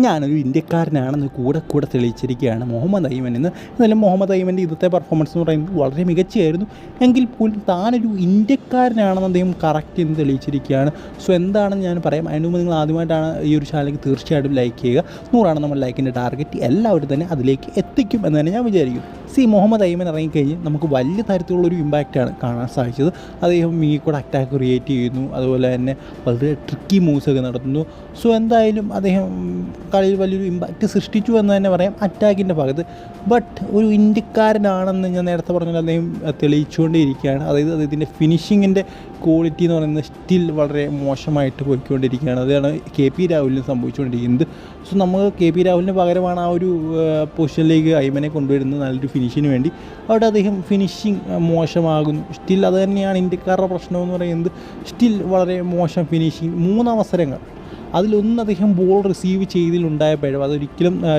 ഞാനൊരു ഇന്ത്യക്കാരനാണെന്ന് കൂടെ കൂടെ തെളിയിച്ചിരിക്കുകയാണ് മുഹമ്മദ് അയ്മൻ എന്ന്. എന്നാലും മുഹമ്മദ് അയ്മന്റെ ഇന്നത്തെ പെർഫോമൻസ് എന്ന് പറയുന്നത് വളരെ മികച്ചയായിരുന്നു. എങ്കിൽ പോലും താനൊരു ഇന്ത്യക്കാരനാണെന്ന് അദ്ദേഹം കറക്റ്റ് എന്ന് തെളിയിച്ചിരിക്കുകയാണ്. സോ എന്താണെന്ന് ഞാൻ പറയാം. അതിന് മുമ്പ് നിങ്ങൾ ആദ്യമായിട്ടാണ് ഈ ഒരു ചാനലിലേക്ക് തീർച്ചയായിട്ടും ലൈക്ക് ചെയ്യുക. നൂറാണ് നമ്മൾ ലൈക്കിന്റെ ടാർഗറ്റ് എല്ലാവരും തന്നെ അതിലേക്ക് എത്തിക്കും എന്ന് തന്നെ ഞാൻ വിചാരിക്കും സി മുഹമ്മദ് അയ്മൻ ഇറങ്ങിക്കഴിഞ്ഞ് നമുക്ക് വലിയ തരത്തിലുള്ളൊരു ഇമ്പാക്റ്റാണ് കാണാൻ സാധിച്ചത്. അദ്ദേഹം ഈ കൂടെ അറ്റാക്ക് ക്രിയേറ്റ് ചെയ്യുന്നു. അതുപോലെ തന്നെ വളരെ ട്രിക്കി മൂവ്സൊക്കെ നടത്തുന്നു. സോ എന്തായാലും അദ്ദേഹം കളിയിൽ വലിയൊരു ഇമ്പാക്റ്റ് സൃഷ്ടിച്ചു എന്ന് തന്നെ പറയാം അറ്റാക്കിന്റെ ഭാഗത്ത്. ബട്ട് ഒരു ഇന്ത്യക്കാരനാണെന്ന് ഞാൻ നേരത്തെ പറഞ്ഞാൽ അദ്ദേഹം തെളിയിച്ചുകൊണ്ടേയിരിക്കുകയാണ് അതായത് അദ്ദേഹത്തിന്റെ ഫിനിഷിങ്ങിന്റെ ക്വാളിറ്റി എന്ന് പറയുന്നത് സ്റ്റിൽ വളരെ മോശമായിട്ട് പോയിക്കൊണ്ടിരിക്കുകയാണ്. അതാണ് കെ പി രാഹുലിന് സംഭവിച്ചുകൊണ്ടിരിക്കുന്നത്. സോ നമ്മൾ കെ പി രാഹുലിന് പകരമാണ് ആ ഒരു പൊസിഷനിലേക്ക് അയ്മനെ കൊണ്ടുവരുന്നത് നല്ലൊരു ഫിനിഷിന് വേണ്ടി. അവിടെ അദ്ദേഹം ഫിനിഷിങ് മോശമാകുന്നു. സ്റ്റിൽ അത് തന്നെയാണ് ഇന്ത്യക്കാരുടെ പ്രശ്നമെന്ന് പറയുന്നത്. സ്റ്റിൽ വളരെ മോശം ഫിനിഷിങ് മൂന്ന് അവസരങ്ങൾ. അതിലൊന്ന് അദ്ദേഹം ബോൾ റിസീവ് ചെയ്തിലുണ്ടായ പിഴവ്. അതൊരിക്കലും ആ,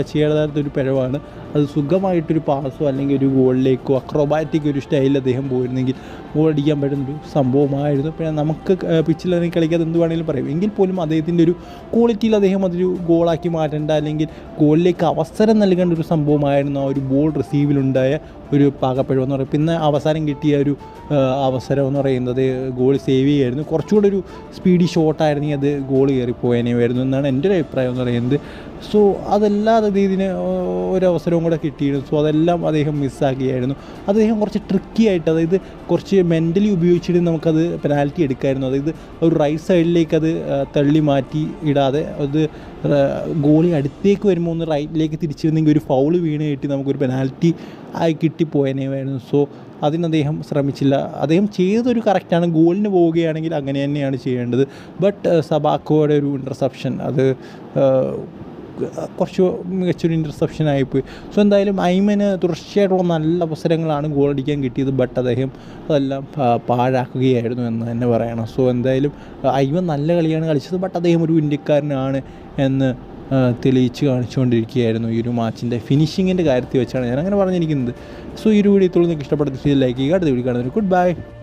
ഒരു പിഴവാണ്. അത് സുഖമായിട്ടൊരു പാസോ അല്ലെങ്കിൽ ഒരു ഗോളിലേക്കോ അക്രോബാറ്റിക് ഒരു സ്റ്റൈലിൽ അദ്ദേഹം പോയിരുന്നെങ്കിൽ ഗോൾ അടിക്കാൻ പറ്റുന്നൊരു സംഭവമായിരുന്നു. പിന്നെ നമുക്ക് പിച്ചിൽ അല്ലെങ്കിൽ കളിക്കാതെ എന്ത് വേണമെങ്കിലും പറയും. എങ്കിൽ പോലും അദ്ദേഹത്തിന്റെ ഒരു ക്വാളിറ്റിയിൽ അദ്ദേഹം അതൊരു ഗോളാക്കി മാറ്റേണ്ട അല്ലെങ്കിൽ ഗോളിലേക്ക് അവസരം നൽകേണ്ട ഒരു സംഭവമായിരുന്നു ആ ഒരു ബോൾ റിസീവിലുണ്ടായ ഒരു പാകപ്പിഴവെന്ന് പറയും പിന്നെ അവസരം കിട്ടിയ ഒരു അവസരം എന്ന് പറയുന്നത് ഗോൾ സേവ് ചെയ്യായിരുന്നു. കുറച്ചുകൂടെ ഒരു സ്പീഡി ഷോട്ടായിരുന്നെങ്കിൽ അത് ഗോൾ കയറിപ്പോയനേമായിരുന്നു എന്നാണ് എന്റെ ഒരു അഭിപ്രായം എന്ന് പറയുന്നത്. സോ അതല്ലാതെ ഇതിന് ഒരവസരവും കൂടെ കിട്ടിയിരുന്നു സോ അതെല്ലാം അദ്ദേഹം മിസ്സാക്കിയായിരുന്നു. അദ്ദേഹം കുറച്ച് ട്രിക്കി ആയിട്ട് അതായത് കുറച്ച് മെന്റലി ഉപയോഗിച്ചിട്ട് നമുക്കത് പെനാൽറ്റി എടുക്കായിരുന്നു. അതായത് ഒരു റൈറ്റ് സൈഡിലേക്ക് അത് തള്ളി മാറ്റി ഇടാതെ അത് ഗോളി അടുത്തേക്ക് വരുമ്പോൾ ഒന്ന് റൈറ്റിലേക്ക് തിരിച്ചിരുന്നെങ്കിൽ ഒരു ഫൗൾ വീണ് കിട്ടി നമുക്കൊരു പെനാൽറ്റി ആയി കിട്ടിപ്പോയനേമായിരുന്നു സോ അതിന് അദ്ദേഹം ശ്രമിച്ചില്ല. അദ്ദേഹം ചെയ്തതൊരു കറക്റ്റാണ് ഗോളിന് പോവുകയാണെങ്കിൽ അങ്ങനെ തന്നെയാണ് ചെയ്യേണ്ടത്. ബട്ട് സബാക്കോയുടെ ഒരു ഇന്റർസെപ്ഷൻ അത് കുറച്ച് മികച്ചൊരു ഇന്റർസെപ്ഷൻ ആയിപ്പോയി സോ എന്തായാലും ഐമന് തുടർച്ചയായിട്ടുള്ള നല്ല അവസരങ്ങളാണ് ഗോൾ അടിക്കാൻ കിട്ടിയത് ബട്ട് അദ്ദേഹം അതെല്ലാം പാഴാക്കുകയായിരുന്നു എന്ന് തന്നെ പറയണം. സോ എന്തായാലും ഐമൻ നല്ല കളിയാണ് കളിച്ചത് ബട്ട് അദ്ദേഹം ഒരു ഇന്ത്യക്കാരനാണ് എന്ന് തെളിയിച്ച് കാണിച്ചുകൊണ്ടിരിക്കുകയായിരുന്നു ഈ ഒരു മാച്ചിന്റെ ഫിനിഷിങ്ങിന്റെ കാര്യത്തിൽ വെച്ചാണ് ഞാൻ അങ്ങനെ പറഞ്ഞിരിക്കുന്നത്. സോ ഈ ഒരു വീഡിയോ ഇത്തോളം നിങ്ങൾക്ക് ഇഷ്ടപ്പെടുന്ന ലൈക്ക് ചെയ്യുക. അടുത്ത വീഡിയോ കാണുന്നത് ഗുഡ് ബൈ